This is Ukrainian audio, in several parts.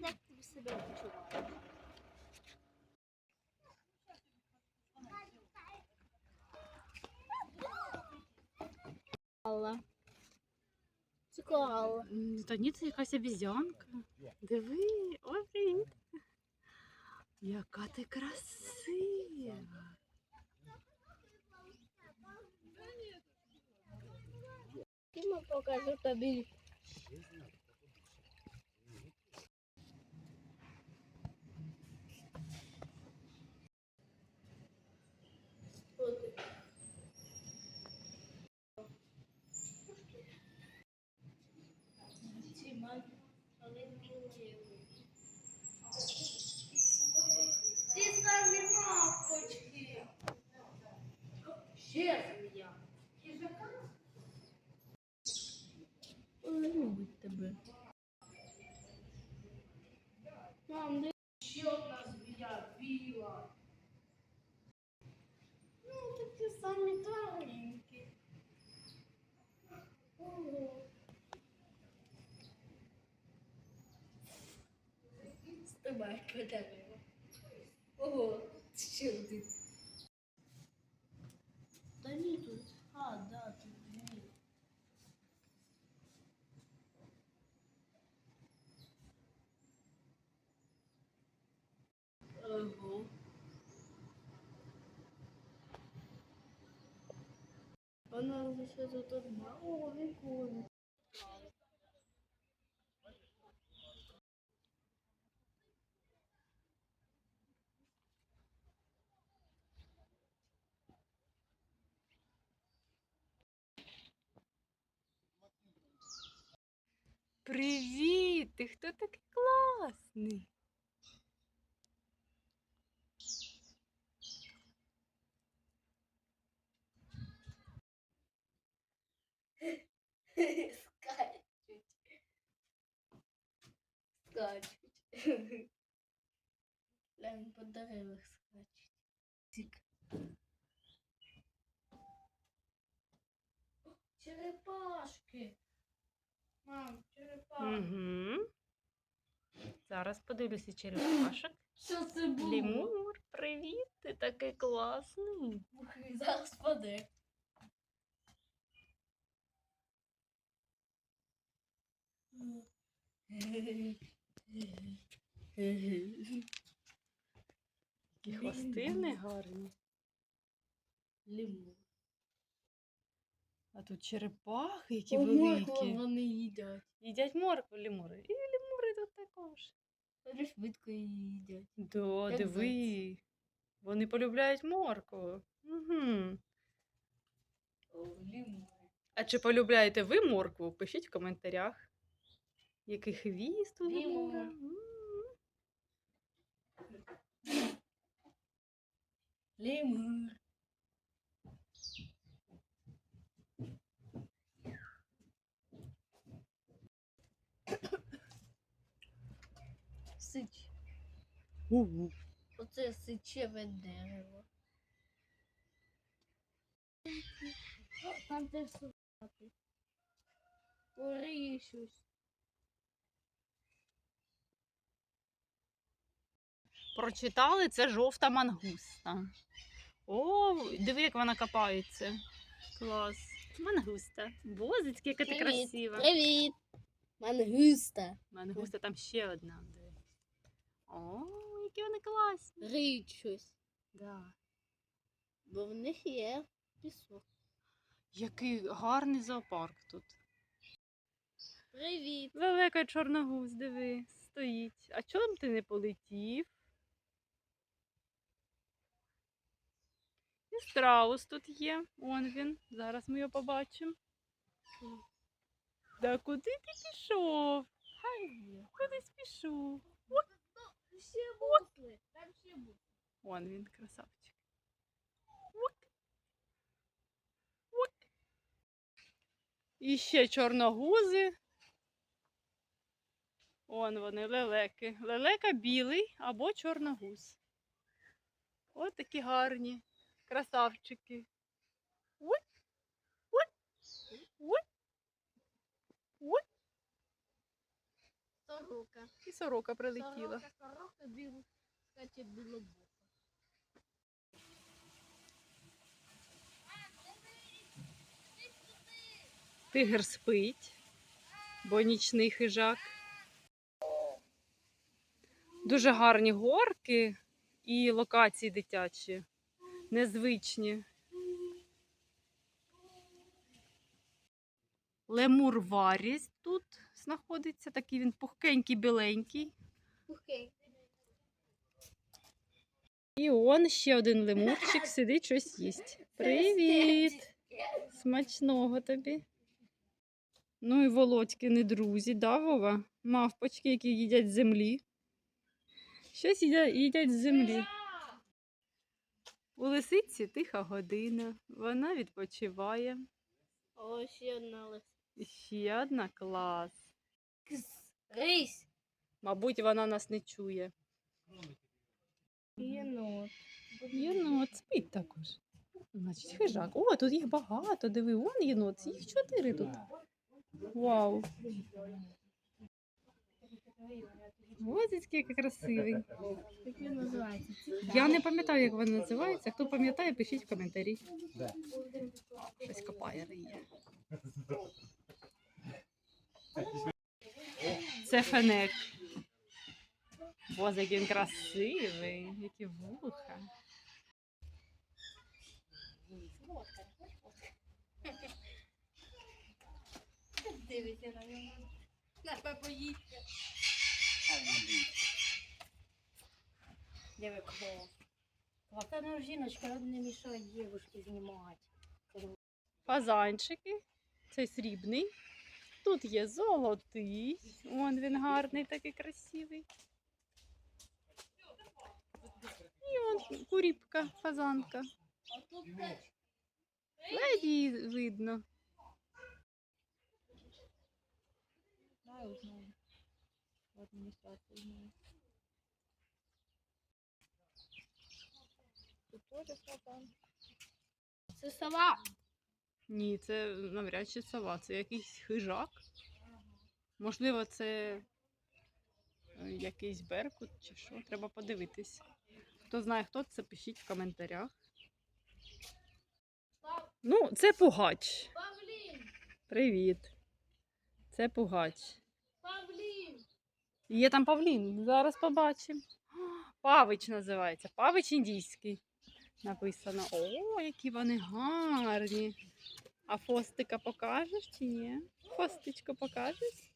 як ти себе почуваєш? Алла. Це коала. М, Та ні, це якась обізянка. Диви, ой, привіт. Яка ти красива. Покажу тобі. Ті самі мавпочки. Ще Ooh, Вона лише тут одна. О, прикольно. Привіт! Ти хто такий класний? Скачуть. Скачуть. Глянь, по деревах скачуть. Черепашки. Мам, черепашки. Угу. Зараз подивлюся черепашок. Що це було? Лімур, привіт! Ти такий класний. Ух, Зараз паде. Які хвостини гарні. Лимон. А тут черепахи, які О, моркву великі. вони їдять. Їдять моркву лімури. І лімури тут також. Вони швидко її їдять. Да, Як диви. Вони полюбляють моркву. Угу. О, лимон. А чи полюбляєте ви моркву? Пишіть в коментарях. Який хвіст у Лімур. Лемур. Сич. Угу. Оце сичеве дерево. Там теж собаки. Ори щось. Прочитали, це жовта мангуста. О, диви, як вона копається. Клас. Мангуста. Боже, яка ти красива. Привіт. Мангуста. Мангуста там ще одна. диви. О, які вони класні. Риють щось. Да. Бо в них є пісок. Який гарний зоопарк тут. Привіт. Велика чорногуз, диви, стоїть. А чому ти не полетів? І страус тут є. Он він. Зараз ми його побачимо. Да куди ти пішов? Кудись пішов. Ще бусли. Там ще бусли. Вон він, красавчик. І ще чорногузи. Вон вони, лелеки. Лелека білий або чорногуз. От такі гарні. Красавчики. Ой. Ой. Ой. Ой. Сорока. І сорока прилетіла. Сорока, сорока, біло, кстати, білобока. Тигр спить, бо нічний хижак. Дуже гарні горки і локації дитячі, незвичні. Лемур Варіс тут знаходиться, такий він пухкенький, біленький. Окей. І он ще один лемурчик сидить, щось їсть. Привіт! Смачного тобі. Ну і Володькини друзі, да, Вова? Мавпочки, які їдять з землі. Щось їдять, їдять з землі. У лисиці тиха година. Вона відпочиває. Ось ще одна лиса. І Ще одна клас. Рись. Мабуть, вона нас не чує. Єнот. Єнот спить також. Значить, хижак. О, тут їх багато. Диви, он єнот. Їх чотири тут. Вау. Ось який красивий. Як він називається? Я не пам'ятаю, як вона називається. Хто пам'ятає, пишіть в коментарі. Щось копає риє. Це фенек. Боже, який він красивий, які вуха. Дивіться на нього. На поїдьте. Диви. Клас. Та ну, жіночка, не мішає дівушки знімати. Фазанчики. Це срібний. Тут є золотий. Вон він гарний, такий красивий. І он куріпка, фазанка. Ледь її видно. Адміністрації знаю. Тут теж фазан. Це сова. Ні, це навряд чи сова, це якийсь хижак. Можливо, це е, якийсь беркут чи що. Треба подивитись. Хто знає, хто це, пишіть в коментарях. Ну, це пугач. Павлін! Привіт. Це пугач. Є там павлін, зараз побачимо. Павич називається. Павич індійський. Написано. О, які вони гарні. А фостика покажеш чи ні? Фостичко покажеш?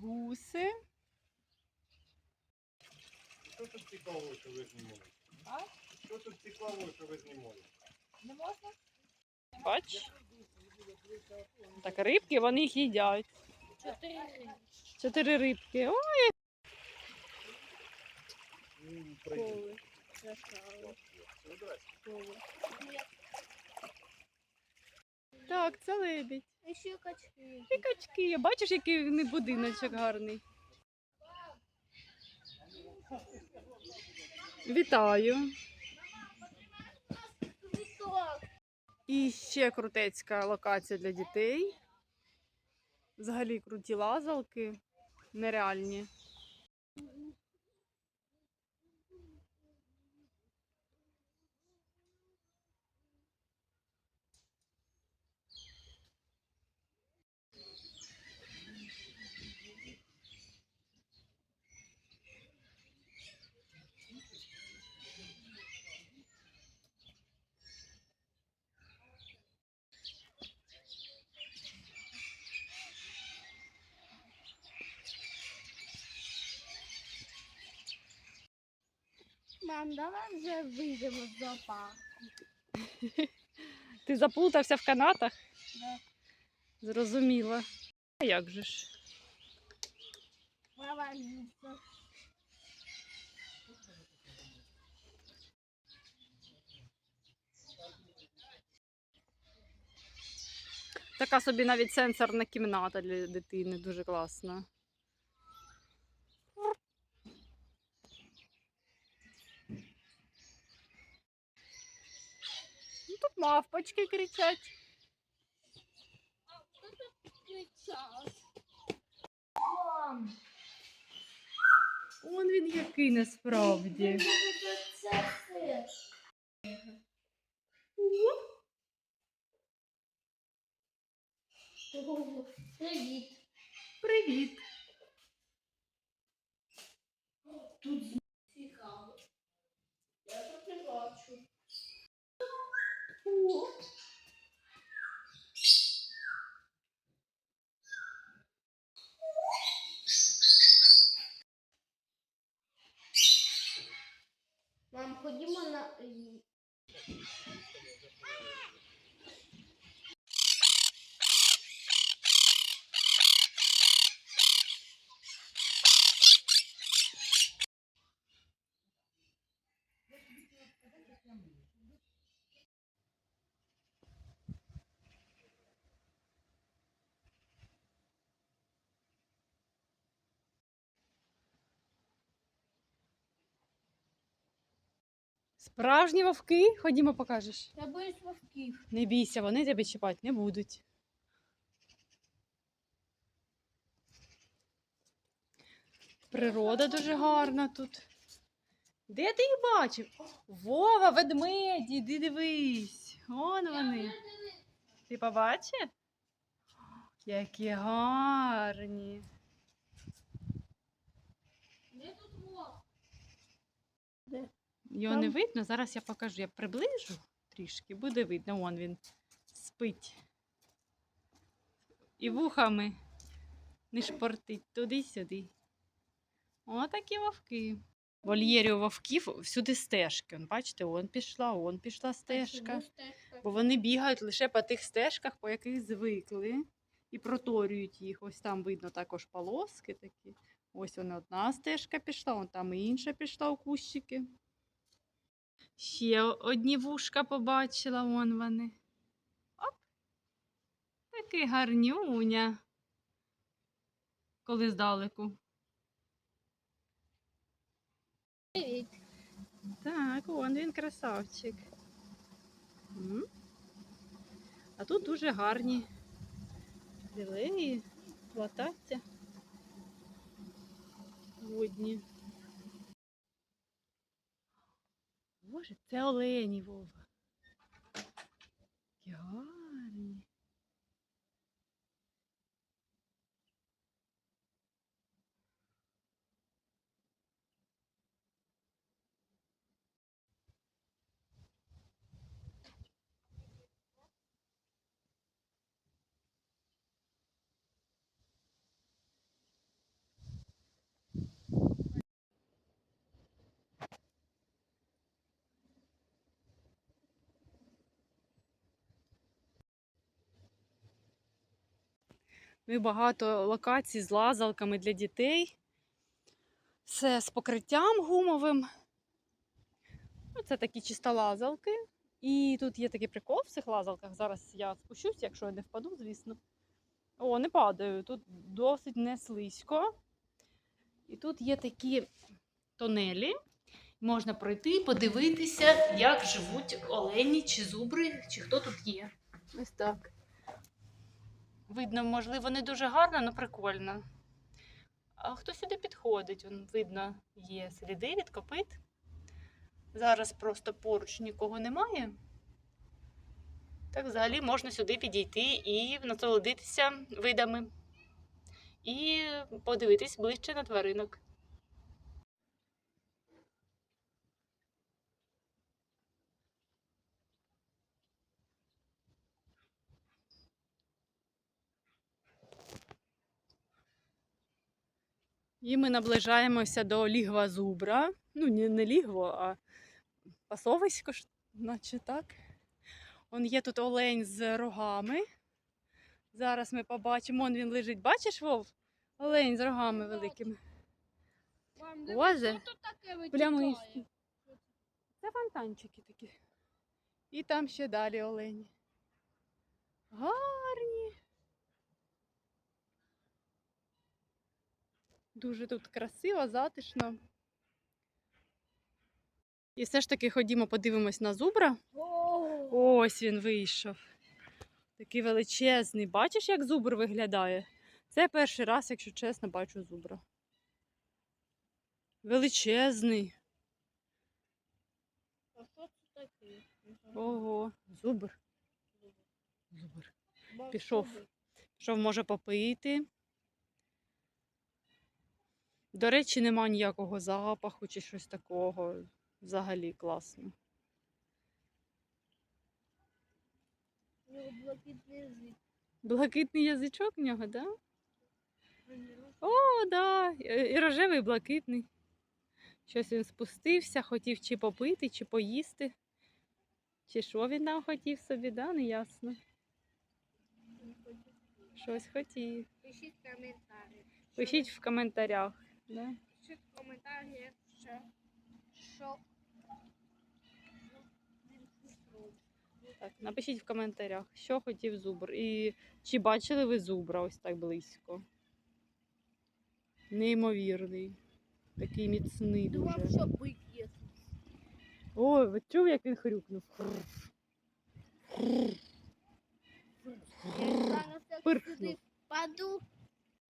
Гуси. Що тут цікавого, що ви знімали? А? Що тут цікавого, що ви знімали? Не можна? Бач. Так, рибки, вони їх їдять. Чотири. Чотири рибки. О, Ну, Коли. Так, це лебідь. І ще качки. І качки. Бачиш, який в них будиночок гарний. Вітаю. І ще крутецька локація для дітей. Взагалі круті лазалки. Нереальні. Мам, давай вже вийдемо з зоопарку. Ти заплутався в канатах? Да. Зрозуміла. А як же ж? Ліса. Така собі навіть сенсорна кімната для дитини, дуже класна. тут мавпочки кричать. Мам, Он він який насправді. Привіт. Привіт. Тут цікаво. Я тут не бачу. О. Мам, ходімо на. Справжні вовки, ходімо покажеш. Я боюсь вовків. Не бійся, вони тебе чіпати не будуть. Природа дуже гарна тут. Де ти їх бачив? Вова, ведмеді, іди дивись. Вон вони. Ти побачив? Які гарні. Де тут вовк? Його не видно, зараз я покажу. Я приближу трішки, буде видно, вон він спить. І вухами не шпортить туди-сюди. Отакі вовки. В вольєрі у вовків всюди стежки. Он, бачите, он пішла, он пішла стежка. Бо вони бігають лише по тих стежках, по яких звикли, і проторюють їх. Ось там видно також полоски такі. Ось вона одна стежка пішла, вон там і інша пішла у кущики. Ще одні вушка побачила, вон вони. Оп! Такий гарнюня. Коли здалеку. Привіт. Так, вон він красавчик. М. А тут дуже гарні лілеї, плататься. Водні. Боже, це олені, Вова. Які гарні. Ну і багато локацій з лазалками для дітей. Все з покриттям гумовим. Ну, це такі чисто лазалки. І тут є такий прикол в цих лазалках. Зараз я спущусь, якщо я не впаду, звісно. О, не падаю. Тут досить не слизько. І тут є такі тонелі. Можна пройти, подивитися, як живуть олені чи зубри, чи хто тут є. Ось так. Видно, можливо, не дуже гарно, але прикольно. А хто сюди підходить? Вон, видно, є сліди від копит. Зараз просто поруч нікого немає. Так взагалі можна сюди підійти і насолодитися видами. І подивитись ближче на тваринок. І ми наближаємося до лігва зубра. Ну, не, не лігво, а пасовисько, наче так. Он є тут олень з рогами. Зараз ми побачимо, он він лежить. Бачиш, Вов? Олень з рогами великими. Мам, Боже, тут таке Плямисті. витікає? Це фонтанчики такі. І там ще далі олені. Гарні. Дуже тут красиво, затишно. І все ж таки ходімо, подивимось на зубра. Ось він вийшов. Такий величезний. Бачиш, як зубр виглядає? Це перший раз, якщо чесно, бачу зубра. Величезний. А що це таке? Ого, зубр. Зубр. Пішов. Що може попити? До речі, нема ніякого запаху чи щось такого. Взагалі класно. Блакитний язик. Блакитний язичок в нього, да? О, да. І рожевий, і блакитний. Щось він спустився, хотів чи попити, чи поїсти. Чи що він там хотів собі, да? Не ясно. Щось хотів. Пишіть коментарі. Пишіть в коментарях. Да? Пишіть в коментарі, що, що. Так, напишіть в коментарях, що хотів зубр. І чи бачили ви зубра ось так близько? Неймовірний. Такий міцний Думав, що бик є. Ой, ви чув, як він хрюкнув? Я зараз як Пирхнув. впаду.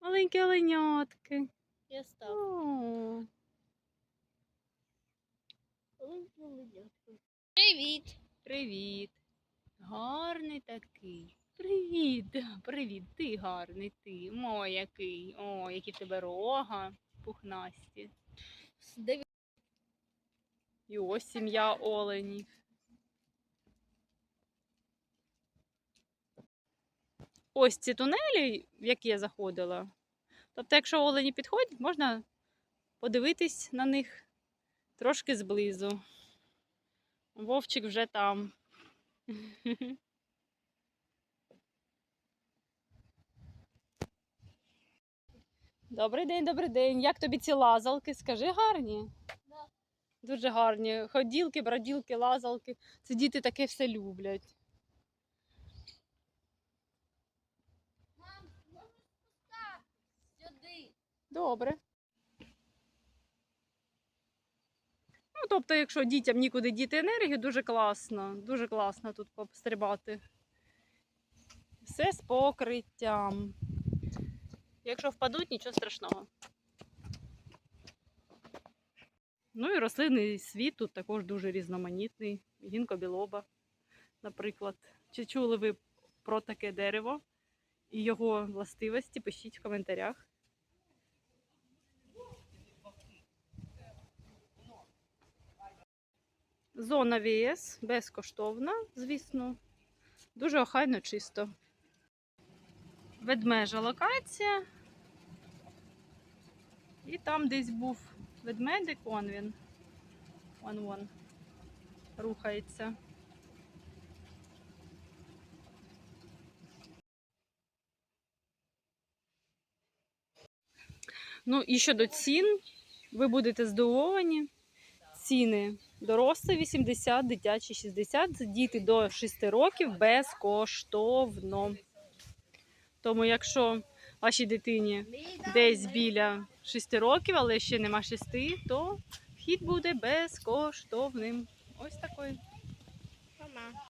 Маленькі оленятки. Я став. Привіт. привіт. Гарний такий. Привіт, привіт, ти гарний, ти. Ой, який. О, які в тебе рога пухнасті. І ось сім'я оленів. Ось ці тунелі, в які я заходила. Тобто, якщо олені підходять, можна подивитись на них трошки зблизу. Вовчик вже там. Добрий день, добрий день. Як тобі ці лазалки? Скажи гарні? Да. Дуже гарні. Ходілки, броділки, лазалки. Це діти таке все люблять. Мам, можеш спускати сюди. Добре. Ну, тобто, якщо дітям нікуди діти енергію, дуже класно. Дуже класно тут пострибати. Все з покриттям. Якщо впадуть, нічого страшного. Ну і рослинний світ тут також дуже різноманітний. Гінкобілоба, наприклад. Чи чули ви про таке дерево і його властивості? Пишіть в коментарях. Зона ВС безкоштовна, звісно. Дуже охайно чисто. Ведмежа локація. І там десь був ведмедик, он він. Вон вон. Рухається. Ну і щодо цін, ви будете здивовані. Ціни дорослі 80, дитячі 60, діти до 6 років безкоштовно. Тому, якщо вашій дитині десь біля 6 років, але ще нема 6, то вхід буде безкоштовним. Ось такий.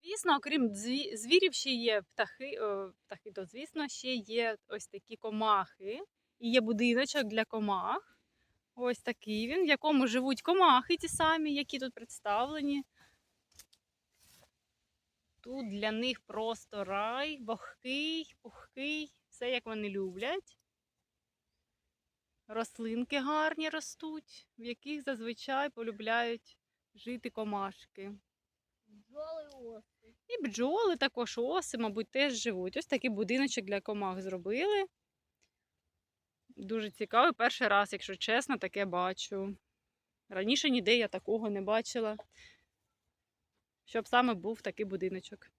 Звісно, окрім звірів, ще є птахи, о, птахи, то звісно, ще є ось такі комахи. І є будиночок для комах. Ось такий він, в якому живуть комахи ті самі, які тут представлені. Тут для них просто рай, вогкий, пухкий, все як вони люблять. Рослинки гарні ростуть, в яких зазвичай полюбляють жити комашки. Бджоли оси. І бджоли також оси, мабуть, теж живуть. Ось такий будиночок для комах зробили. Дуже цікавий. Перший раз, якщо чесно, таке бачу. Раніше ніде я такого не бачила. Щоб саме був такий будиночок.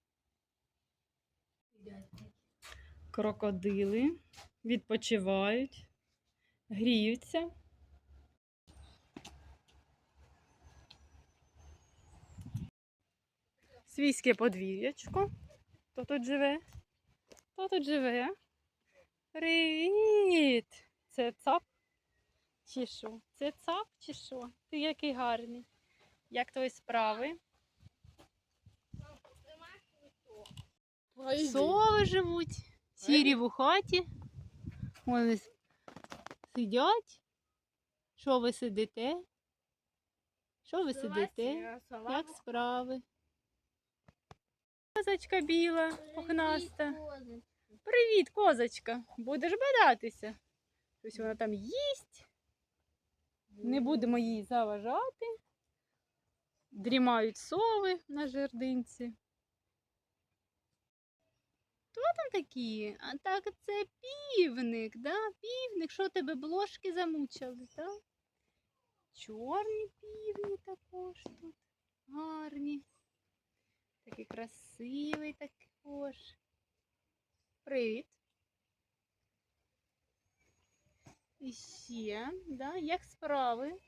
Крокодили відпочивають, гріються. Свійське подвір'ячко. Хто тут живе? Хто тут живе? Привіт! Це цап? Чи що? Це цап чи що? Ти який гарний. Як твої справи? Сови живуть, сірі в хаті. Вони сидять. Що ви сидите? Що ви сидите? Як справи? Козочка біла, пухнаста. Привіт, козочка. Будеш бадатися? Щось вона там їсть. Не будемо їй заважати. Дрімають сови на жердинці. Хто там такі? А так це півник, да? Півник. Що тебе блошки замучили, так? Чорні півні також тут. Гарні. Такий красивий також. Привіт. І ще, да? Як справи?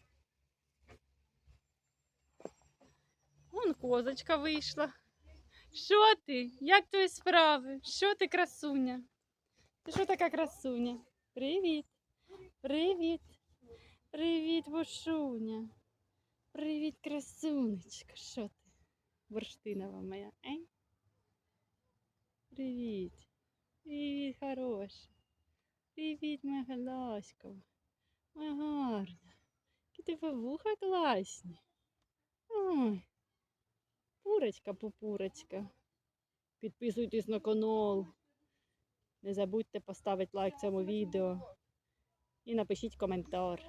Вон козочка вийшла. Що ти? Як твої справи? Що ти, красуня? Ти що така красуня? Привіт. Привіт. Привіт, Бошуня. Привіт, красунечка. Що ти? Бурштинова моя, ей? Привіт. Привіт, хороша. Привіт, моя галаськова. Моя гарна. Які тебе вуха класні. Ой. Пурочка, пупурочка. Підписуйтесь на канал. Не забудьте поставити лайк цьому відео. І напишіть коментар.